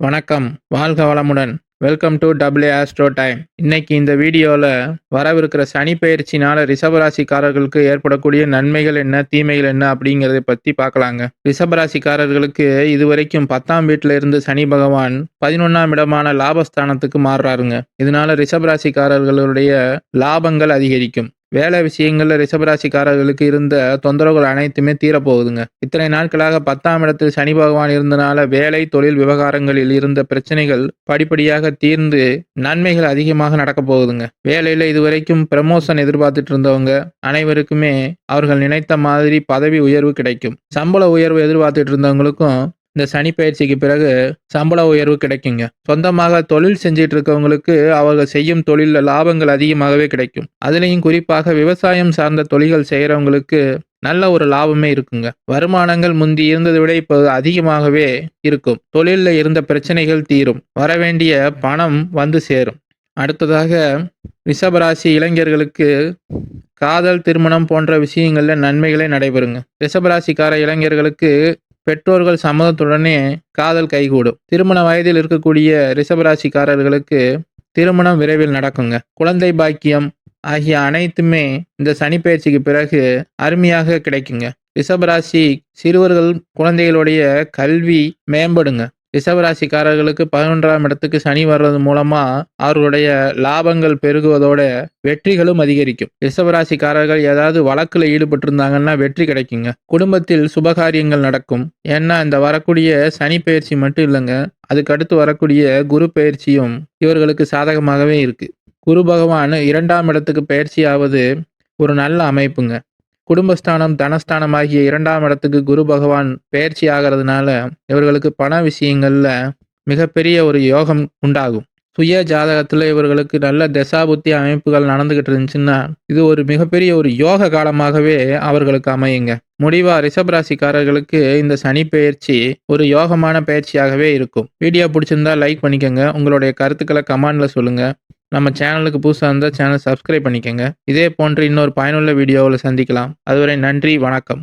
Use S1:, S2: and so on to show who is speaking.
S1: வணக்கம். வாழ்க வளமுடன். Welcome to W Astro Time இன்னைக்கு இந்த வீடியோவில் வரவிருக்கிற சனி பயிற்சினால ரிஷபராசிக்காரர்களுக்கு ஏற்படக்கூடிய நன்மைகள் என்ன தீமைகள் என்ன அப்படிங்கிறத பற்றி பார்க்கலாங்க. ரிஷபராசிக்காரர்களுக்கு இதுவரைக்கும் பத்தாம் வீட்டில் இருந்து சனி பகவான் பதினொன்றாம் இடமான லாபஸ்தானத்துக்கு மாறுறாருங்க. இதனால ரிஷபராசிக்காரர்களுடைய லாபங்கள் அதிகரிக்கும். வேலை விஷயங்கள்ல ரிஷபராசிக்காரர்களுக்கு இருந்த தொந்தரவுகள் அனைத்துமே தீரப்போகுதுங்க. இத்தனை நாட்களாக பத்தாம் இடத்தில் சனி பகவான் இருந்தனால வேலை தொழில் விவகாரங்களில் இருந்த பிரச்சனைகள் படிப்படியாக தீர்ந்து நன்மைகள் அதிகமாக நடக்க போகுதுங்க. வேலையில இதுவரைக்கும் ப்ரமோஷன் எதிர்பார்த்துட்டு இருந்தவங்க அனைவருக்குமே அவர்கள் நினைத்த மாதிரி பதவி உயர்வு கிடைக்கும். சம்பள உயர்வு எதிர்பார்த்துட்டு இருந்தவங்களுக்கும் இந்த சனி பயிற்சிக்கு பிறகு சம்பள உயர்வு கிடைக்குங்க. சொந்தமாக தொழில் செஞ்சிட்டு இருக்கவங்களுக்கு அவர்கள் செய்யும் தொழிலில் லாபங்கள் அதிகமாகவே கிடைக்கும். அதுலேயும் குறிப்பாக விவசாயம் சார்ந்த தொழில்கள் செய்கிறவங்களுக்கு நல்ல ஒரு லாபமே இருக்குங்க. வருமானங்கள் முந்தி இருந்ததை விட இப்போ அதிகமாகவே இருக்கும். தொழிலில் இருந்த பிரச்சனைகள் தீரும். வரவேண்டிய பணம் வந்து சேரும். அடுத்ததாக ரிஷபராசி இளைஞர்களுக்கு காதல் திருமணம் போன்ற விஷயங்களில் நன்மைகளே நடைபெறுங்க. ரிஷபராசிக்கார இளைஞர்களுக்கு பெற்றோர்கள் சம்மதத்துடனே காதல் கைகூடும். திருமண வயதில் இருக்கக்கூடிய ரிஷபராசிக்காரர்களுக்கு திருமணம் விரைவில் நடக்குங்க. குழந்தை பாக்கியம் ஆகிய அனைத்துமே இந்த சனிப்பயிற்சிக்கு பிறகு அருமையாக கிடைக்குங்க. ரிஷபராசி சிறுவர்கள் குழந்தைகளுடைய கல்வி மேம்படுங்க. ரிஷபராசிக்காரர்களுக்கு பதினொன்றாம் இடத்துக்கு சனி வர்றது மூலமா அவர்களுடைய லாபங்கள் பெருகுவதோட வெற்றிகளும் அதிகரிக்கும். ரிஷபராசிக்காரர்கள் ஏதாவது வழக்குல ஈடுபட்டிருந்தாங்கன்னா வெற்றி கிடைக்குங்க. குடும்பத்தில் சுபகாரியங்கள் நடக்கும். ஏன்னா இந்த வரக்கூடிய சனி பயிற்சி மட்டும் இல்லைங்க. அதுக்கடுத்து வரக்கூடிய குரு பயிற்சியும் இவர்களுக்கு சாதகமாகவே இருக்கு. குரு பகவான் இரண்டாம் இடத்துக்கு பயிற்சியாவது ஒரு நல்ல அமைப்புங்க. குடும்பஸ்தானம் தனஸ்தானம் ஆகிய இரண்டாம் இடத்துக்கு குரு பகவான் பயிற்சி ஆகிறதுனால இவர்களுக்கு பண விஷயங்கள்ல மிகப்பெரிய ஒரு யோகம் உண்டாகும். சுய ஜாதகத்தில் இவர்களுக்கு நல்ல தசாபுத்தி அமைப்புகள் நடந்துகிட்டு இருந்துச்சுன்னா இது ஒரு மிகப்பெரிய ஒரு யோக காலமாகவே அவர்களுக்கு அமையுங்க. முடிவா ரிஷபராசிக்காரர்களுக்கு இந்த சனி பயிற்சி ஒரு யோகமான பயிற்சியாகவே இருக்கும். வீடியோ பிடிச்சிருந்தா லைக் பண்ணிக்கோங்க. உங்களுடைய கருத்துக்களை கமெண்ட்ல சொல்லுங்க. நம்ம சேனலுக்கு புதுசாக இருந்தால் சேனல் சப்ஸ்கிரைப் பண்ணிக்கோங்க. இதே போன்று இன்னொரு பயனுள்ள வீடியோவில் சந்திக்கலாம். அதுவரை நன்றி வணக்கம்.